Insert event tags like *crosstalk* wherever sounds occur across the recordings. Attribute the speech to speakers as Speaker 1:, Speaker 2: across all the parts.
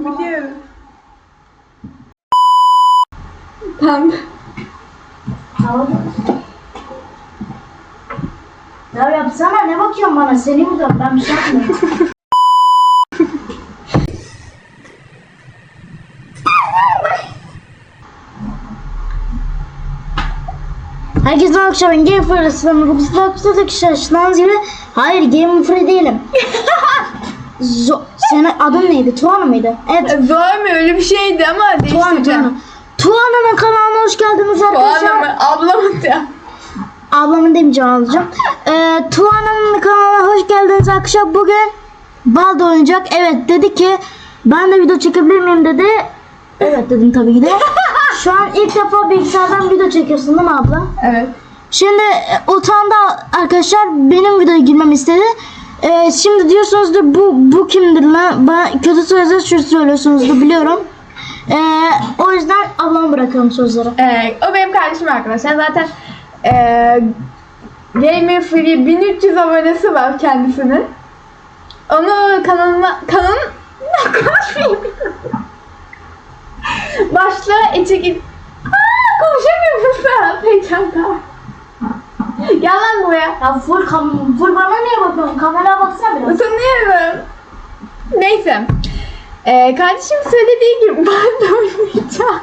Speaker 1: Biliyorum. Tamam.
Speaker 2: Ya yapsana ne bakıyorsun bana? Seni mi diyorum? Ben bir şey yapmıyorum. Herkese ben Game Free'sinden Roblox Rockstar'da kişileştiğiniz gibi Hayır Game Free değilim *laughs* Zo Senin adın neydi? Tuana mıydı? Evet
Speaker 1: Zor mu öyle bir şeydi ama
Speaker 2: Tuana
Speaker 1: değiştireceğim.
Speaker 2: Tuana Tuana'nın kanalına hoş geldiniz arkadaşlar
Speaker 1: anlamı ablamın da.
Speaker 2: Ablamın demeyeceğim alacağım. Ee, Tuana'nın kanalına hoş geldiniz arkadaşlar. Bugün Balda oynayacak. Evet dedi ki ben de video çekebilir miyim dedi. Evet dedim tabii ki de. *laughs* Şu an ilk defa bilgisayardan video çekiyorsun değil mi abla?
Speaker 1: Evet.
Speaker 2: Şimdi e, utandı arkadaşlar benim videoya girmemi istedi. Ee, şimdi diyorsunuzdur bu bu kimdir lan? Bana kötü sözler şu söylüyorsunuzdur biliyorum. Ee, o yüzden ablama bırakalım sözleri.
Speaker 1: Ee, o benim kardeşim arkadaşlar. Zaten ee, Gamer Free 1300 abonesi var kendisinin. Onu kanalına kanalın konuşmayayım. *laughs* Başta içe Aa, konuşamıyorum *laughs* sen. Heyecandan. Gel lan buraya.
Speaker 2: Ya full, kam full bana niye bakıyorsun? Kameraya baksana biraz.
Speaker 1: Utanıyorum. Neyse. Ee, kardeşim söylediği gibi *laughs* ben de oynayacağım.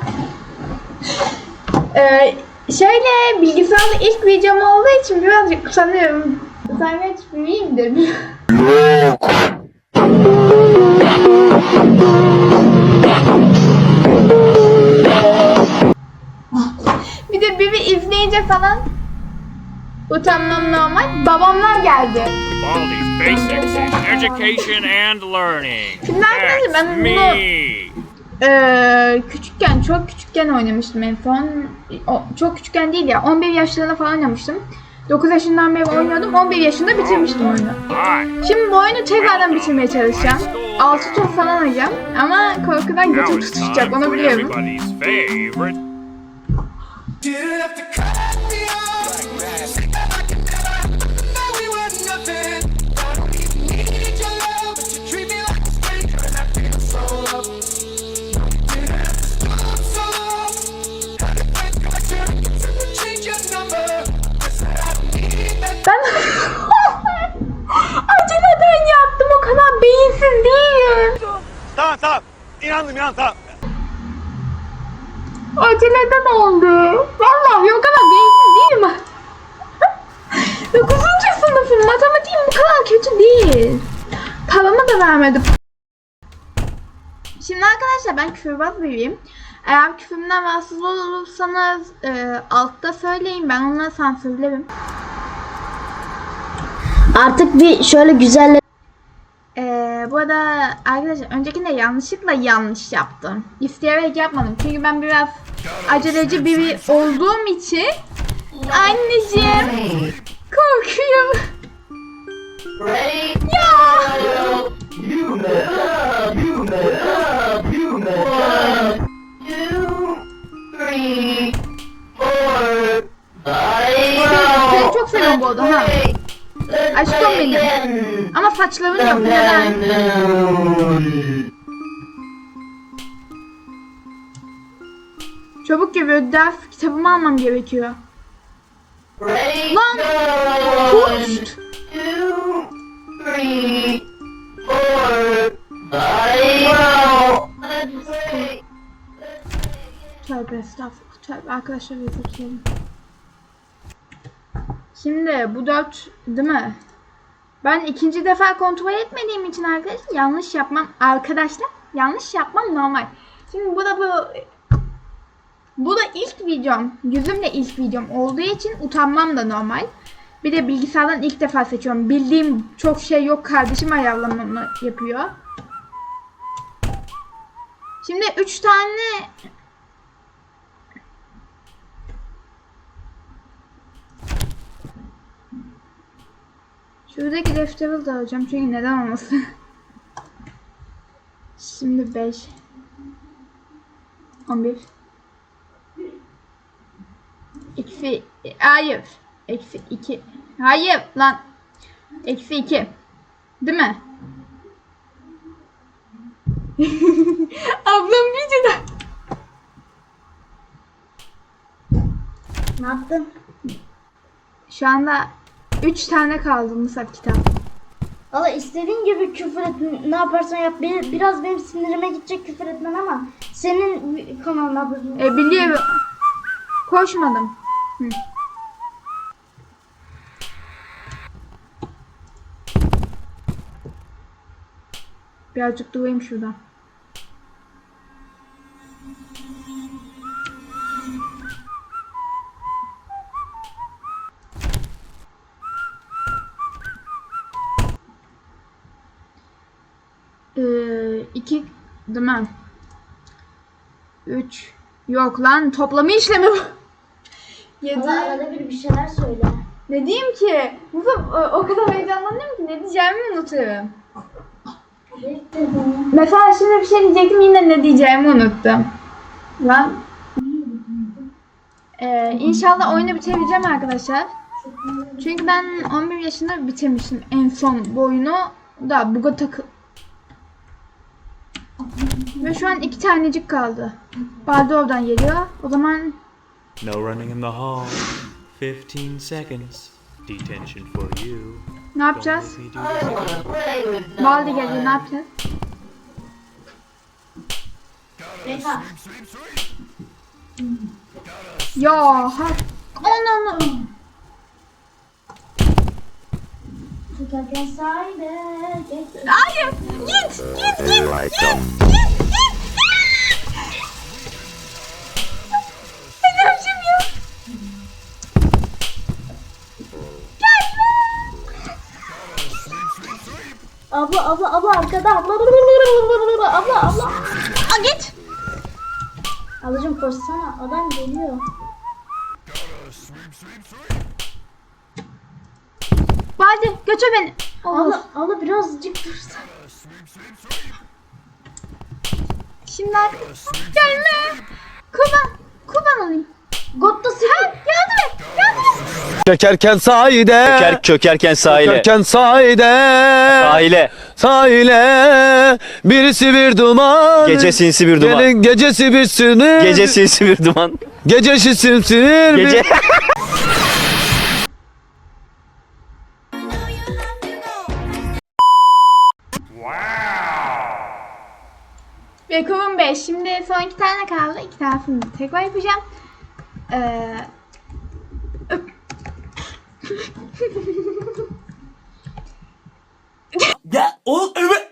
Speaker 1: Ee, şöyle bilgisayarda ilk videom olduğu için birazcık utanıyorum. Utangaç biriyimdir. Bir de biri izleyince falan utanmam normal. Babamlar geldi.
Speaker 3: Baldi's Basics in Education and Learning.
Speaker 1: Şimdi arkadaşlar ben
Speaker 3: That's me.
Speaker 1: Ee, küçükken çok küçükken oynamıştım en son. O, çok küçükken değil ya 11 yaşlarında falan oynamıştım. 9 yaşından beri oynuyordum. 11 yaşında bitirmiştim oyunu. Şimdi bu oyunu tekrardan bitirmeye çalışacağım. 6 tur falan oynayacağım. Ama korkudan götüm tutuşacak onu biliyorum.
Speaker 4: Tamam.
Speaker 1: Aceleden oldu. Vallahi o kadar beyinsiz değilim. 9. sınıfım matematiğim bu kadar kötü değil. Paramı da vermedim. Şimdi arkadaşlar ben küfürbaz biriyim. Eğer küfürümden rahatsız olursanız e, altta söyleyin ben onları sansürlerim.
Speaker 2: Artık bir şöyle güzel
Speaker 1: Ee, bu arada arkadaşlar öncekinde yanlışlıkla yanlış yaptım. İsteyerek yapmadım. Çünkü ben biraz aceleci biri olduğum için anneciğim korkuyorum. Ya! Aşkım benim. Ama saçların yok neden? Çabuk geliyor ders kitabımı almam gerekiyor. Lan! Kurt! Tövbe estağfurullah. Tövbe arkadaşlar özür dilerim. Şimdi bu dört değil mi? Ben ikinci defa kontrol etmediğim için arkadaşlar yanlış yapmam arkadaşlar yanlış yapmam normal. Şimdi bu da bu bu da ilk videom. Yüzümle ilk videom olduğu için utanmam da normal. Bir de bilgisayardan ilk defa seçiyorum. Bildiğim çok şey yok kardeşim ayarlamamı yapıyor. Şimdi üç tane Şuradaki defteri de alacağım çünkü neden olmasın. *laughs* Şimdi 5 11 Eksi Hayır Eksi 2 Hayır lan Eksi 2 Değil mi? *laughs* Ablam videoda.
Speaker 2: Ne yaptın?
Speaker 1: Şu anda Üç tane kaldı Musab kitap.
Speaker 2: Valla istediğin gibi küfür et ne yaparsan yap. Bir- Biraz benim sinirime gidecek küfür etmen ama senin kanalına abone.
Speaker 1: E biliyorum. Koşmadım. Hı. Birazcık durayım şuradan. 2 değil mi? 3 Yok lan toplama işlemi bu. *laughs* 7
Speaker 2: Ama arada bir bir şeyler söyle.
Speaker 1: Ne diyeyim ki? Bu da e, o kadar heyecanlandım ki ne diyeceğimi unutuyorum. Mesela şimdi bir şey diyecektim yine ne diyeceğimi unuttum. Lan. Ee, inşallah oyunu bitireceğim arkadaşlar. Çünkü ben 11 yaşında bitirmiştim en son bu oyunu. Da buga takı ve şu an iki tanecik kaldı. Baldi oradan geliyor. O zaman
Speaker 5: No running in the hall. 15 seconds. Detention for you.
Speaker 1: ne yapacağız? Baldi geliyor ne yapacağız? Ya ha. Ananı.
Speaker 2: Çıkarken sahile. geç-
Speaker 1: Hayır. Git. Git. Git. Git. Git. Git. Enerjim yok.
Speaker 2: Abla abla abla arkada abla. Abla abla.
Speaker 1: Aa, git.
Speaker 2: Ablacım koşsana adam geliyor.
Speaker 1: Baldi götür beni. Olur.
Speaker 2: Abla abla birazcık dursa.
Speaker 1: Şimdi arkadaşlar gelme. Kurban. Kurban olayım.
Speaker 2: Gotta
Speaker 1: Ha, yardım et. Yardım et.
Speaker 6: Çekerken sahide
Speaker 7: Çöker, çökerken sahile.
Speaker 6: Çökerken sahide
Speaker 7: Sahile.
Speaker 6: Sahile Birisi bir duman
Speaker 7: Gece sinsi bir duman.
Speaker 6: Gelin gecesi bir sinir
Speaker 7: Gece sinsi bir duman.
Speaker 6: Gecesi sinir
Speaker 7: Gece.
Speaker 1: 5. Şimdi son iki tane kaldı. İki tanesini tekrar yapacağım. Ee. *laughs*
Speaker 4: Ya o evet.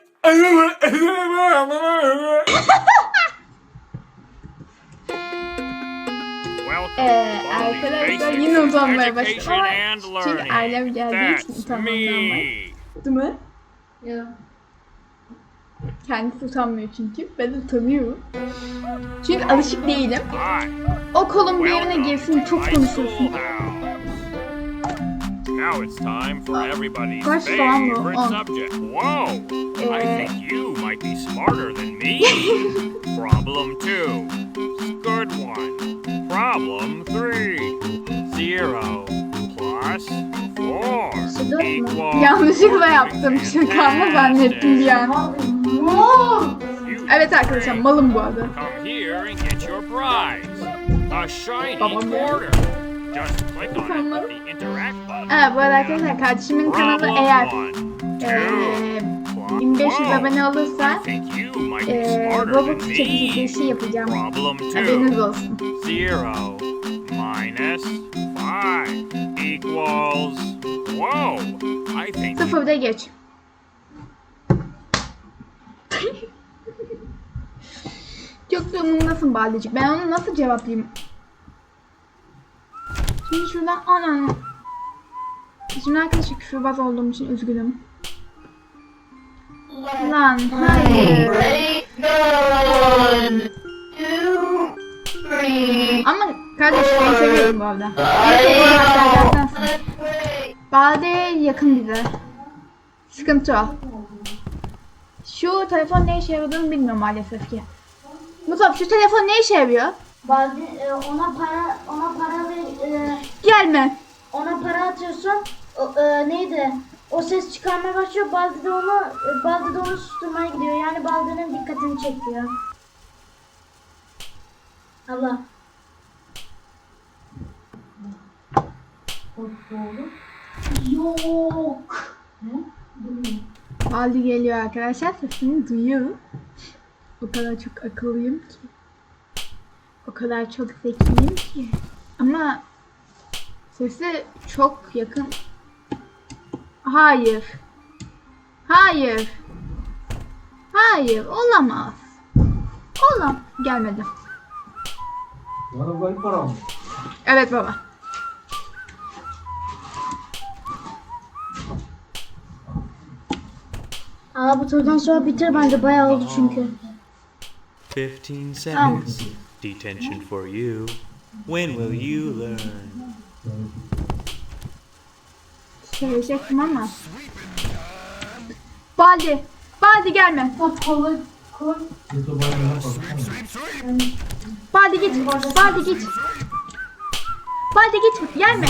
Speaker 1: Ee, arkadaşlar yine
Speaker 3: in
Speaker 1: utanmaya başladım
Speaker 3: Education
Speaker 1: ama
Speaker 3: and
Speaker 1: çünkü
Speaker 3: Learning.
Speaker 1: ailem geldiği için utanmamdan var. Değil mi? Kendisi utanmıyor çünkü. Ben utanıyorum. Çünkü alışık değilim. O kolun bir yerine girsin çok
Speaker 3: schoolhouse. Now it's time for everybody's favorite subject. Whoa! I
Speaker 1: Ee,
Speaker 3: think you might be smarter than me. *laughs* Problem two. Good one. Problem three. Zero plus four equals.
Speaker 1: yanlışlıkla yaptım. Şaka zannettim bir an. Evet arkadaşlar malım bu arada. Babam. Evet bu arada arkadaşlar kardeşimin kanalı eğer
Speaker 3: Plus
Speaker 1: 1500
Speaker 3: twelve.
Speaker 1: abone olursa
Speaker 3: I think you might be
Speaker 1: eee
Speaker 3: smarter
Speaker 1: Robux
Speaker 3: than
Speaker 1: çekişi bir şey yapacağım. Haberiniz olsun.
Speaker 3: Zero minus five equals. Whoa! I think
Speaker 1: Sıfırda geç. Çok da umurumdasın Baldecik. Ben onu nasıl cevaplayayım? Şimdi şuradan anan. Şimdi arkadaşlar küfürbaz olduğum için üzgünüm. Lan hayır. Ama kardeş beni seviyorum bu arada. Bade yakın bize. Sıkıntı o. Şu telefon ne işe yaradığını bilmiyorum maalesef ki. Musab şu telefon ne işe yarıyor?
Speaker 2: Bazı e, ona para ona para ver e,
Speaker 1: Gelme.
Speaker 2: ona para atıyorsun. O, e, neydi? o ses çıkarmaya başlıyor. Baldi de onu, e, Baldi de onu susturmaya gidiyor. Yani Baldi'nin dikkatini çekiyor. Allah. Yok.
Speaker 1: Baldi geliyor arkadaşlar. Sesini duyuyor. O kadar çok akıllıyım ki. O kadar çok zekiyim ki. Ama sesi çok yakın. Hayır. Hayır. Hayır. Olamaz. Olam. Gelmedi. Evet baba.
Speaker 2: Aa bu turdan sonra bitir bence bayağı oldu çünkü.
Speaker 5: 15 seconds. Detention for you. When will you learn?
Speaker 1: Söyleyecektim ama. Baldi. Baldi gelme. Baldi git. Baldi git. Baldi git. Gelme.